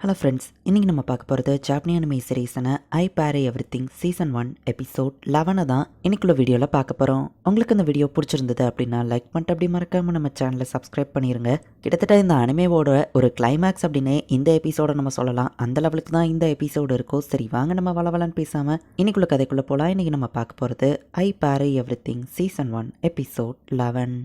Hello friends இன்றைக்கி நம்ம பார்க்க போகிறது ஜாப்னி anime சீரீஸான I parry everything season one episode லெவனை தான் இன்னைக்குள்ள வீடியோவில் பார்க்க போகிறோம் உங்களுக்கு இந்த வீடியோ பிடிச்சிருந்தது அப்படின்னா லைக் பண்ணிட்டு அப்படி மறக்காமல் நம்ம சேனலை சப்ஸ்கிரைப் பண்ணிடுங்க கிட்டத்தட்ட இந்த அனிமேவோட ஒரு கிளைமேக்ஸ் அப்படின்னே இந்த எபிசோட நம்ம சொல்லலாம். அந்த லெவலுக்கு தான் இந்த எபிசோடு இருக்கும் சரி வாங்க நம்ம வளவலன்னு பேசாமல் இன்னைக்குள்ள கதைக்குள்ளே போகலாம் இன்றைக்கி நம்ம பார்க்க போகிறது I parry everything season one episode eleven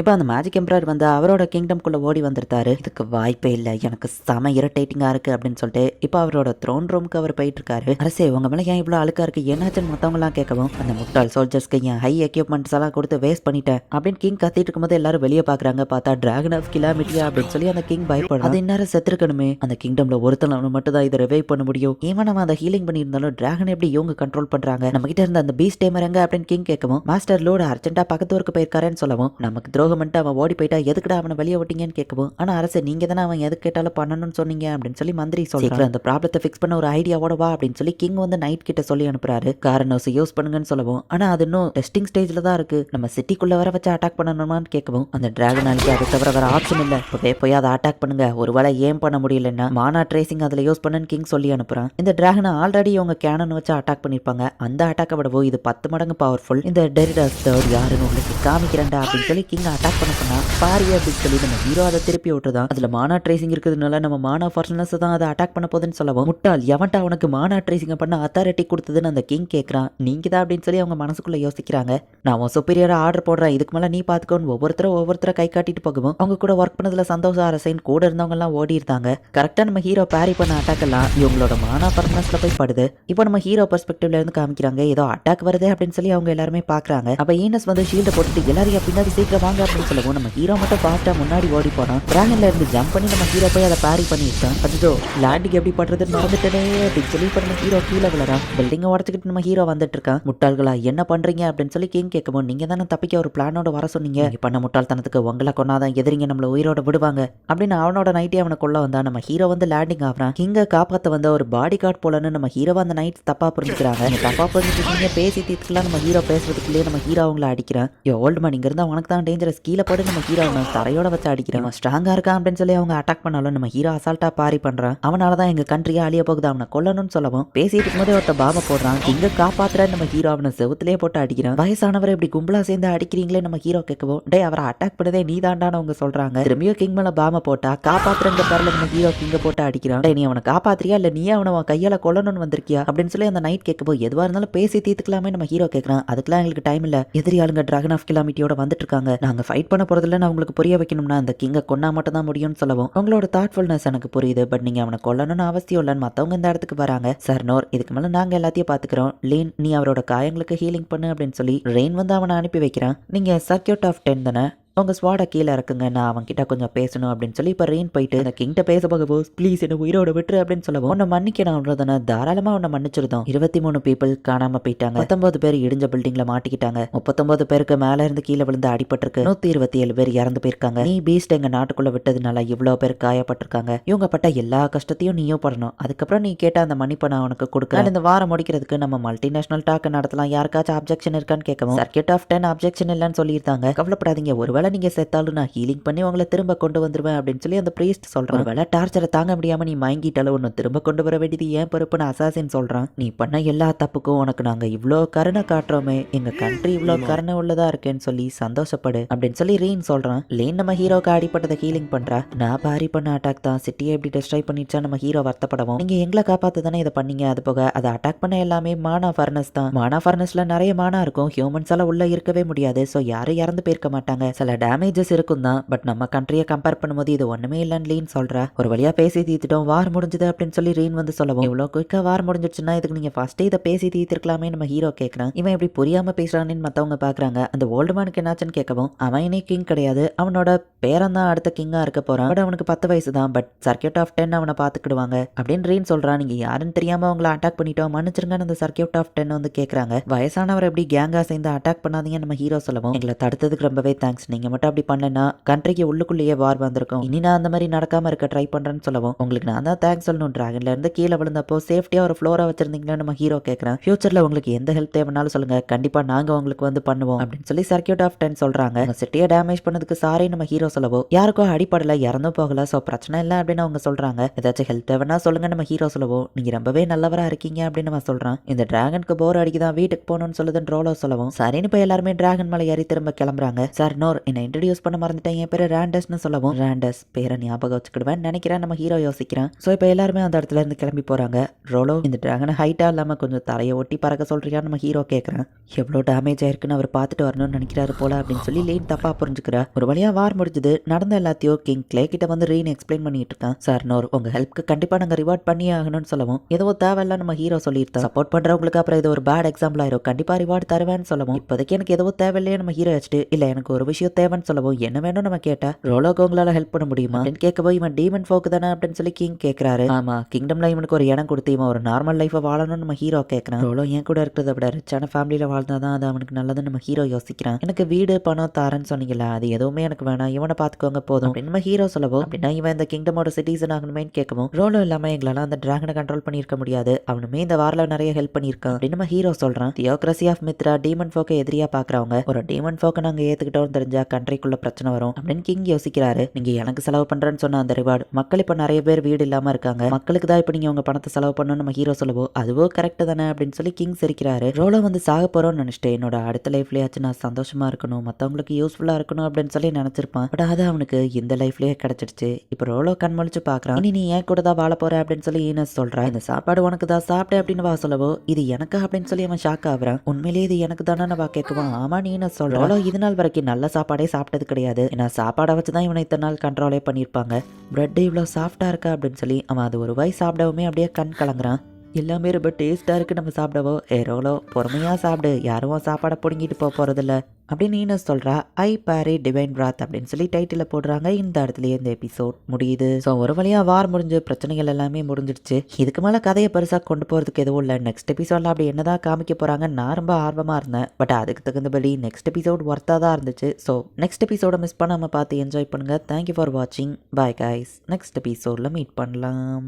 இப்போ அந்த மேஜிக் எம்ப்ரர் வந்து அவரோட கிங்டம்குள்ளே ஓடி வந்திருந்தாரு இதுக்கு வாய்ப்பே இல்லை. எனக்கு செம இரிட்டேட்டிங்காக இருக்குது அப்படின்னு சொல்லிட்டு இப்போ அவரோட த்ரோன் ரூமுக்கு அவர் போயிட்டு இருக்காரு. அரசே உங்க மேலே ஏன் இவ்வளோ அழுக்கா இருக்குது என்னாச்சுன்னு மற்றவங்களாம் கேட்கவும் அந்த முட்டாள் சோல்ஜர்ஸ்க்கு என் ஹை எக்யூப்மெண்ட்ஸ் எல்லாம் கொடுத்து வேஸ்ட் பண்ணிட்டேன் அப்படின்னு கிங் கத்திட்டு இருக்கும்போது எல்லாரும் வெளியே பார்க்குறாங்க பார்த்தா டிராகன் ஆஃப் கிலாமிட்டியா அப்படின்னு சொல்லி அந்த கிங் பயப்படும் அது இந்நேரம் செத்துருக்கணுமே. அந்த கிங்டம்ல ஒருத்தன மட்டும் தான் இதை ரிவைவ் பண்ண முடியும். ஈவன் அவன் அதை ஹீலிங் பண்ணியிருந்தாலும் டிராகன் எப்படி இவங்க கண்ட்ரோல் பண்ணுறாங்க நம்ம கிட்ட இருந்த அந்த பீஸ் டேமர் எங்க அப்படின்னு கிங் கேட்கவும் மாஸ்டர் லோடு அர்ஜென்ட்டாக பக்கத்து ஊருக்கு போயிருக்காருன்னு சொல்லவும் நமக்கு துரோகம் பண்ணிட்டு அவன் ஓடி போயிட்டா எதுக்குடா அவனை வெளியே விட்டீங்கன்னு கேட்கவும் ஆனால் அரசு நீங்கள் தானே அவன் எது கேட்டாலும் பண்ணணும்னு சொன்னீங்க? அப்படின்னு சொல்லி மந்திரி சொல்றாரு அந்த ப்ராப்ளத்தை ஃபிக்ஸ் பண்ண ஒரு ஐடியாவோட வா அப்படின்னு சொல்லி கிங் வந்து நைட் கிட்ட சொல்லி அனுப்புறாரு. காரனோஸ் யூஸ் பண்ணுங்கன்னு சொல்லவும் ஆனால் அது இன்னும் டெஸ்டிங் ஸ்டேஜில் தான் இருக்கு. நம்ம சிட்டிக்குள்ள வர வச்சு அட்டாக் பண்ணணுமான்னு கேட்கவும் அந்த டிராகன் அழிக்க அதை தவிர வேற ஆப்ஷன் இல்லை. இப்பவே போய் அதை அட்டாக் பண்ணுங்க. ஒருவேளை ஏன் பண்ண முடியலன்னா மானா ட்ரேசிங் அதில் யூஸ் பண்ணுன்னு கிங் சொல்லி அனுப்புறான். இந்த டிராகனை ஆல்ரெடி இவங்க கேனன் வச்சு அட்டாக் பண்ணிருப்பாங்க. அந்த அட்டாக்கை விடவோ இது பத்து மடங்கு பவர்ஃபுல் இந்த டெரிடாஸ் தேர்ட் யாருன்னு உங்களுக்கு காமிக்கிறேன்டா அப்படின்னு சொல்லி கிங் அட்டாக் பண்ண சொன்னா அப்படின்னு சொல்லி நம்ம ஹீரோ அதை திருப்பி விட்டுதான் அதுல மானா ட்ரேசிங் இருக்கிறதுனால நம்ம மானா பர்சனஸ் தான் அதை அட்டாக் பண்ண போகுதுன்னு சொல்லவும். முட்டால் எவன்டா அவனுக்கு மானா ட்ரேசிங் பண்ண அத்தாரிட்டி கொடுத்ததுன்னு அந்த கிங் கேட்கறான் நீங்க தான் அப்படின்னு சொல்லி அவங்க மனசுக்குள்ள யோசிக்கிறாங்க. நான் உன் சுப்பீரியரா ஆர்டர் போடுறேன். இதுக்கு மேல நீ பாத்துக்கோன்னு ஒவ்வொருத்தரும் ஒவ்வொருத்தர கை காட்டிட்டு போகவும் அவங்க கூட ஒர்க் பண்ணதுல சந்தோஷம் அரசைன் கூட இருந்தவங்க எல்லாம் ஓடி இருந்தாங்க கரெக்டா நம்ம ஹீரோ பேரி பண்ண அட்டாக் எல்லாம் இவங்களோட மானா பர்சனஸ்ல போய் படுது. இப்போ நம்ம ஹீரோ பெர்ஸ்பெக்டிவ்ல இருந்து காமிக்கிறாங்க. ஏதோ அட்டாக் வருது அப்படின்னு சொல்லி அவங்க எல்லாருமே பாக்குறாங்க. அப்ப ஈனஸ் வந்து ஷீல்ட போட்டுட்டு எல்லாரையும் பின்னாடி சீக்கிரம் வாங்க அப்படின்னு சொல்லவும் நம்ம ஹீரோ மட்டும் ஃபாஸ்ட்டாக முன்னாடி ஓடி போனோம் டிராகன்ல இருந்து ஜம்ப் பண்ணி நம்ம ஹீரோ போய் அதை பேரி பண்ணிருக்கோம் அதுதோ லேண்டிங் எப்படி பண்றதுன்னு மறந்துட்டேனே அப்படின்னு சொல்லி இப்போ நம்ம ஹீரோ கீழே விழறான். பில்டிங்கை உடச்சிக்கிட்டு நம்ம ஹீரோ வந்துட்டு இருக்கான். முட்டாள்களா என்ன பண்றீங்க அப்படின்னு சொல்லி கிங் கேட்கவும் நீங்க தானே தப்பிக்க ஒரு பிளானோட வர சொன்னீங்க. நீ பண்ண முட்டாள்தனத்துக்கு உங்களை கொண்டாதான் எதிரிங்க நம்மள உயிரோட விடுவாங்க. அப்படின்னு அவனோட நைட்டே அவனை கொள்ள வந்தான் நம்ம ஹீரோ வந்து லேண்டிங் ஆகிறான். கிங்க காப்பாற்ற வந்த ஒரு பாடி கார்டு போலன்னு நம்ம ஹீரோ அந்த நைட் தப்பா புரிஞ்சுக்கிறாங்க. நீங்க தப்பா புரிஞ்சுக்கிட்டீங்க பேசி தீர்த்துக்கலாம். நம்ம ஹீரோ பேசுறதுக்குள்ளேயே நம்ம ஹீரோ அவங்கள அடிக்கிறான். யோ ஓல்டு மேன் இங்க இருந்தா உனக்கு தான் டேஞ்சரஸ் கீழே போட்டு நம்ம ஹீரோ அவனை தரையோட வச்சு அடிக்கிறான் அவன் ஸ்ட்ராங்கா இருக்கான் அப்படின்னு சொல்லி அவங்க அட்டாக் பண்ணாலும் நம்ம ஹீரோ அசால்ட்டா பாரி பண்றான். அவனால தான் எங்க கண்ட்ரியே அழிய போகுது. அவனை கொல்லணும்னு சொல்லவும் பேசிட்டு இருக்கும்போதே ஒருத்த பாபா போடுறான். எங்க காப்பாத்துற நம்ம ஹீரோ அவனை செவுத்துலயே போட்டு அடிக்கிறான். வயசானவரை இப்படி கும்பலா சேர்ந்து அடிக்கிறீங்களே நம்ம ஹீரோ கேட்கவும் டே அவரை அட்டாக் பண்ணதே நீ தாண்டான்னு அவங்க சொல்றாங்க. திரும்பியோ கிங் மேல பாம போட்டா காப்பாத்துறங்க பேர்ல நம்ம ஹீரோ கிங்க போட்டு அடிக்கிறான். டே நீ அவனை காப்பாத்துறியா? இல்ல நீ அவனை அவன் கையால கொல்லணும்னு வந்திருக்கியா? அப்படின்னு சொல்லி அந்த நைட் கேட்கவும் எதுவா இருந்தாலும் பேசி தீர்த்துக்கலாமே நம்ம ஹீரோ கேட்கறான். அதுக்கெல்லாம் எங்களுக்கு டைம் இல்ல. எதிரி ஆளுங்க டிராகன் ஆஃப் கிலாமிட்டியோட வந்துட்டு இருக்காங்க. நாங்கள் ஃபைட் பண்ண போறதில்லன்னு அவங்களுக்கு புரிய வைக்கணும்னா அந்த கிங்க கொன்னா மட்டும் தான் முடியும்னு சொல்லவும். உங்களோட தாட்ஃபுல்னஸ் எனக்கு புரியுது. பட் நீங்கள் அவனை கொல்லணும்னு அவசியம் இல்லைன்னு மற்றவங்க இந்த இடத்துக்கு வராங்க. சார் நோர் இதுக்கு மேலே நாங்கள் எல்லாத்தையும் பார்த்துக்குறோம். லீன் நீ அவரோட காயங்களுக்கு ஹீலிங் பண்ணு அப்படின்னு சொல்லி ரெயின் வந்து அவனை அனுப்பி வைக்கிறான். நீங்கள் சர்க்கியூட் ஆஃப் டென் தானே? அவங்க ஸ்வாடை கீழே இறக்குங்க. நான் அவன்கிட்ட கொஞ்சம் பேசணும் அப்படின்னு சொல்லி இப்போ ரெயின் போயிட்டு அந்த கிங்கிட்ட பேச போக போஸ் ப்ளீஸ் என்ன உயிரோட விட்டுரு அப்படின்னு சொல்லவும் உன்னை மன்னிக்கணும்ன்றதானே தாராளமாக உன்னை மன்னிச்சிருந்தோம் இருபத்தி மூணு பீப்புள் காணாமல் போயிட்டாங்க. பத்தொன்பது பேர் இடிஞ்ச பில்டிங்ல மாட்டிக்கிட்டாங்க. முப்பத்தொன்பது பேருக்கு மேல இருந்து கீழே விழுந்து அடிபட்டிருக்கு. நூத்தி இருபத்தி ஏழு பேர் இறந்து போயிருக்காங்க. நீ பீஸ்ட் எங்க நாட்டுக்குள்ளே விட்டதுனால இவ்வளோ பேர் காயப்பட்டிருக்காங்க. இவங்க பட்ட எல்லா கஷ்டத்தையும் நீயும் படணும். அதுக்கப்புறம் நீ கேட்ட அந்த மன்னிப்பை நான் உனக்கு கொடுக்க இந்த வாரம் முடிக்கிறதுக்கு நம்ம மல்டிநேஷனல் டாக்கு நடத்தலாம். யாருக்காச்சும் அப்ஜெக்ஷன் இருக்கான்னு கேட்கவும் சர்க்கியூட் ஆஃப் டென் அப்ஜெக்ஷன் இல்லைன்னு சொல்லியிருந்தாங்க. கவலைப்படாதீங்க. ஒருவேளை நீங்க செத்தாலும் நான் ஹீலிங் பண்ணி உங்களை திரும்ப கொண்டு வந்துருவேன் அப்படின்னு சொல்லி அந்த பிரீஸ்ட் சொல்றான். ஒருவேளை டார்ச்சரை தாங்க முடியாம நீ வாங்கிட்டாலும் ஒன்னு திரும்ப கொண்டு வர வேண்டியது ஏன் பொறுப்புன்னு அசாசின் சொல்றான். நீ பண்ண எல்லா தப்புக்கும் உனக்கு நாங்க இவ்ளோ கருணை காட்டுறோமே எங்க கண்ட்ரி இவ்ளோ கருணை உள்ளதா இருக்கேன்னு சொல்லி சந்தோஷப்படு அப்படின்னு சொல்லி ரீன் சொல்றான். லீன் நம்ம ஹீரோக்கு அடிப்பட்டதை ஹீலிங் பண்றா. நான் பாரி பண்ண அட்டாக் தான். சிட்டியை எப்படி டெஸ்ட்ராய் பண்ணிச்சா நம்ம ஹீரோ வருத்தப்படவும். நீங்க எங்களை காப்பாத்து தானே இதை பண்ணீங்க. அது போக அதை அட்டாக் பண்ண எல்லாமே மானா ஃபர்னஸ் தான். மானா ஃபர்னஸ்ல நிறைய மானா இருக்கும். ஹியூமன்ஸ் எல்லாம் உள்ள இருக்கவே முடியாது. ஸோ யாரும் இறந்து போயிருக்க மாட்டாங்க. சில டேமேஜஸ் இருக்கும் தான். பட் நம்ம கண்ட்ரியை கம்பேர் பண்ணும்போது இது ஒண்ணுமே இல்லைன்னு லீன் சொல்றா. ஒரு வழியா பேசி தீர்த்துட்டோம். வார் முடிஞ்சது அப்படின்னு சொல்லி ரீன் வந்து சொல்லவும். இவ்வளோ குயிக்கா வார் முடிஞ்சிடுச்சுன்னா இதுக்கு நீங்க ஃபர்ஸ்டே இதை பேசி தீர்த்திருக்கலாமே நம்ம ஹீரோ கேட்கறான் இவன் எப்படி புரியாம பேசுறான்னு மத்தவங்க பாக்குறாங்க. அந்த ஓல்டு மேனுக்கு என்னாச்சுன்னு கேட்கவும் அவன் இனி கிங் கிடையாது. அவனோட பேரன் தான் அடுத்த கிங்கா இருக்க போறான். பட் அவனுக்கு பத்து வயசு தான். பட் சர்க்கியூட் ஆஃப் டென் அவனை பாத்துக்கிடுவாங்க அப்படின்னு ரீன் சொல்றான். நீங்க யாருன்னு தெரியாம அவங்கள அட்டாக் பண்ணிட்டோம். மன்னிச்சிருங்கன்னு அந்த சர்க்கியூட் ஆஃப் டென் வந்து கேட்குறாங்க வயசானவர் எப்படி கேங்கா சேர்ந்து அட்டாக் பண்ணாதீங்க நம்ம ஹீரோ சொல்லவும். எங்களை தடுத்ததுக்கு ரொம்பவே தேங்க்ஸ் நீங்க நீங்கள் மட்டும் அப்படி பண்ணலன்னா கண்ட்ரிக்கு உள்ளுக்குள்ளேயே வார் வந்திருக்கும். இனி நான் அந்த மாதிரி நடக்காமல் இருக்க ட்ரை பண்ணுறேன்னு சொல்லவும் உங்களுக்கு நான் தான் தேங்க்ஸ் சொல்லணும். டிராகன்ல இருந்து கீழே விழுந்தப்போ சேஃப்டியாக ஒரு ஃப்ளோரா வச்சிருந்தீங்களா நம்ம ஹீரோ கேட்குறேன் ஃபியூச்சரில் உங்களுக்கு எந்த ஹெல்ப் தேவைனாலும் சொல்லுங்கள் கண்டிப்பாக நாங்கள் உங்களுக்கு வந்து பண்ணுவோம் அப்படின்னு சொல்லி சர்க்கியூட் ஆஃப் டென் சொல்கிறாங்க உங்க சிட்டியை டேமேஜ் பண்ணதுக்கு சாரி நம்ம ஹீரோ சொல்லவோ யாருக்கும் அடிப்படல இறந்தும் போகல ஸோ பிரச்சனை இல்லை அப்படின்னு அவங்க சொல்கிறாங்க ஏதாச்சும் ஹெல்ப் தேவைன்னா சொல்லுங்க நம்ம ஹீரோ சொல்லவோ நீங்கள் ரொம்பவே நல்லவராக இருக்கீங்க அப்படின்னு நம்ம சொல்கிறான் இந்த டிராகனுக்கு போர் அடிக்குதான் வீட்டுக்கு போகணும்னு சொல்லுதுன்னு ரோலோ சொல்லவும் சரின்னு போய் எல்லாருமே டிராகன் மலை ஏறி திரும்ப கிளம்புறாங்க. சார் நோர் என்னை இன்ட்ரடியூஸ் பண்ண மறந்துட்டேன். என் பேர் ரேண்டஸ்னு சொல்லவும் ரேண்டஸ் பேரை ஞாபகம் வச்சுக்கிடுவேன் நினைக்கிறேன். நம்ம ஹீரோ யோசிக்கிறேன். ஸோ இப்போ எல்லாருமே அந்த இடத்துல இருந்து கிளம்பி போறாங்க. ரோலோ இந்த டிராகனை ஹைட்டா இல்லாம கொஞ்சம் தலையை ஒட்டி பறக்க சொல்றியா? நம்ம ஹீரோ கேட்குறேன் எவ்வளோ டேமேஜ் ஆயிருக்குன்னு அவர் பார்த்துட்டு வரணும்னு நினைக்கிறாரு போல அப்படின்னு சொல்லி லேன் தப்பாக புரிஞ்சுக்கிறா ஒரு வழியா வார் முடிஞ்சது. நடந்த எல்லாத்தையும் கிங் கிளே கிட்ட வந்து ரீன் எக்ஸ்பிளைன் பண்ணிட்டு இருக்கான். சார் நோர் உங்க ஹெல்ப்க்கு கண்டிப்பா நாங்க ரிவார்ட் பண்ணியே ஆகணும்னு சொல்லவும் ஏதோ தேவையில்ல நம்ம ஹீரோ சொல்லியிருந்தோம் சப்போர்ட் பண்றவங்களுக்கு அப்புறம் இது ஒரு பேட் எக்ஸாம்பிள் ஆயிரும். கண்டிப்பா ரிவார்ட் தருவேன்னு சொல்லவும் இப்போதைக்கு எனக்கு எதுவும் தேவையில்லையே நம்ம ஹீரோ வச்சுட்டு. இல்லை எனக்கு ஒரு விஷயம் தேவைன்னு சொல்லவும் என்ன வேணும் நம்ம கேட்டா? ரோலோக்கு உங்களால ஹெல்ப் பண்ண முடியுமா? அப்படின்னு கேட்கவோ இவன் டீமன் ஃபோக்கு தானே? அப்படின்னு சொல்லி கிங் கேட்கறாரு. ஆமா கிங்டம்ல இவனுக்கு ஒரு இடம் கொடுத்து இவன் ஒரு நார்மல் லைஃபை வாழணும்னு நம்ம ஹீரோ கேட்கறான். ரோலோ என் கூட இருக்கிறத விட ரிச்சான ஃபேமிலியில வாழ்ந்தாதான் அது அவனுக்கு நல்லதுன்னு நம்ம ஹீரோ யோசிக்கிறான். எனக்கு வீடு பணம் தாரன்னு சொன்னீங்களா அது எதுவுமே எனக்கு வேணாம். இவனை பாத்துக்கோங்க போதும். அப்படின்னு நம்ம ஹீரோ சொல்லவோ அப்படின்னா இவன் இந்த கிங்டமோட சிட்டிசன் ஆகணுமேன்னு கேட்கவும் ரோலோ இல்லாம எங்களால அந்த டிராகனை கண்ட்ரோல் பண்ணியிருக்க முடியாது. அவனுமே இந்த வாரில் நிறைய ஹெல்ப் பண்ணியிருக்கான். அப்படின்னு நம்ம ஹீரோ சொல்றான். தியோக்ரசி ஆஃப் மித்ரா டீமன் ஃபோக்கை எதிரியா பாக்குறவங்க. ஒரு டீமன் ஃபோக்கை நாங்க ஏத்துக்கிட்டோம் தெரிஞ்சா கண்ட்ரிக்குள்ள பிரச்சனை வரும் அப்படின்னு கிங் யோசிக்கிறாரு. நீங்க எனக்கு செலவு பண்றேன்னு சொன்ன அந்த ரிவார்டு மக்கள் இப்ப நிறைய பேர் வீடு இல்லாம இருக்காங்க. மக்களுக்கு தான் இப்ப நீங்க உங்க பணத்தை செலவு பண்ணணும் நம்ம ஹீரோ சொல்லவோ அதுவோ கரெக்ட் தானே அப்படின்னு சொல்லி கிங் சிரிக்கிறாரு. ரோலோ வந்து சாக போறோம்னு நினைச்சிட்டு என்னோட அடுத்த லைஃப்லயாச்சும் நான் சந்தோஷமா இருக்கணும் மத்தவங்களுக்கு யூஸ்ஃபுல்லா இருக்கணும் அப்படின்னு சொல்லி நினைச்சிருப்பான். பட் அது அவனுக்கு இந்த லைஃப்லயே கிடைச்சிடுச்சு. இப்போ ரோலோ கண்மொழிச்சு பாக்குறான் இனி நீ ஏன் கூட தான் வாழ போற அப்படின்னு சொல்லி ஈனஸ் சொல்றான் இந்த சாப்பாடு உனக்கு தான் சாப்பிட்டே அப்படின்னு வா சொல்லவோ இது எனக்கு அப்படின்னு சொல்லி அவன் ஷாக் ஆகுறான். உண்மையிலேயே இது எனக்கு தானே வா கேட்குவான். ஆமா நீ என்ன சொல்ற? ரோலோ இது நாள் வரைக்கும் நல்ல சாப்பாடு சாப்பிட்டது கிடையாது. ஏன்னா சாப்பாடை வச்சு தான் இவனை இத்தனை நாள் கண்ட்ரோலே பண்ணியிருப்பாங்க. பிரெட் இவ்வளோ சாஃப்டாக இருக்கா அப்படின்னு சொல்லி அவன் அது ஒரு வாய் சாப்பிடவுமே அப்படியே கண் கலங்குறான். எல்லாமே ரொம்ப டேஸ்ட்டாக இருக்குது நம்ம சாப்பிடவோ ஏ பொறுமையாக சாப்பிடு. யாரும் சாப்பாடை பிடுங்கிட்டு போக போகிறதில்ல அப்படின்னு நீனு சொல்கிறா ஐ பாரி டிவைன் பிராத் அப்படின்னு சொல்லி டைட்டில் போடுறாங்க. இந்த இடத்துலயே இந்த எபிசோட் முடியுது. ஸோ ஒரு வழியாக வார் முடிஞ்சு பிரச்சனைகள் எல்லாமே முடிஞ்சிடுச்சு. இதுக்கு மேலே கதையை பெருசாக கொண்டு போகிறதுக்கு எதுவும் இல்லை. நெக்ஸ்ட் எபிசோடில் அப்படி என்னதான் காமிக்க போகிறாங்க நான் ரொம்ப ஆர்வமாக இருந்தேன். பட் அதுக்கு தகுந்தபடி நெக்ஸ்ட் எபிசோட் ஒர்த்தாக தான் இருந்துச்சு. ஸோ நெக்ஸ்ட் எபிசோட மிஸ் பண்ணாமல் பார்த்து என்ஜாய் பண்ணுங்கள் தேங்க்யூ ஃபார் வாட்சிங் பாய் கைஸ் நெக்ஸ்ட் எபிசோடில் மீட் பண்ணலாம்.